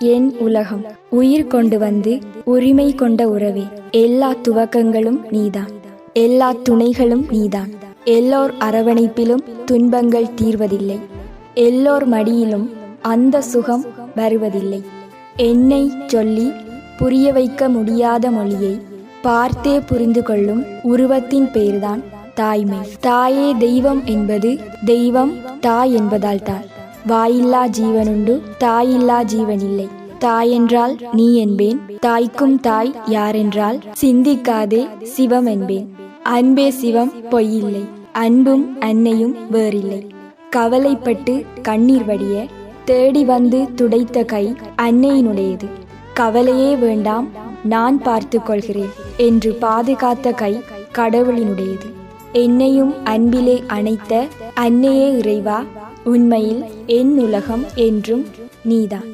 என் உலகம். உயிர் கொண்டு வந்து உரிமை கொண்ட உறவே. எல்லா துவக்கங்களும் நீதான். எல்லா துணைகளும் நீதான். எல்லோர் அரவணைப்பிலும் துன்பங்கள் தீர்வதில்லை. எல்லோர் மடியிலும் அந்த சுகம் வருவதில்லை. என்னை சொல்லி புரிய வைக்க முடியாத மொழியை பார்த்தே புரிந்து கொள்ளும் உருவத்தின் பெயர்தான் தாய்மை. தாயே தெய்வம் என்பது தெய்வம் தாய் என்பதால் தான். வாயில்லா ஜீவனுண்டு தாயில்லா ஜீவனில்லை. தாயென்றால் நீ என்பேன் தாய்க்கும் தாய் யாரென்றால் சிந்திக்காதே சிவம் என்பேன். அன்பே சிவம் பொய்யில்லை. அன்பும் அன்னையும் வேறில்லை. கவலைப்பட்டு கண்ணீர் வடிய தேடி வந்து துடைத்த கை அன்னையினுடையது. கவலையே வேண்டாம் நான் பார்த்து கொள்கிறேன் என்று பாதுகாத்த கை கடவுளினுடையது. என்னையும் அன்பிலே அணைத்த அன்னையே இறைவா உண்மையில் என் உலகம் என்றும் நீதான்.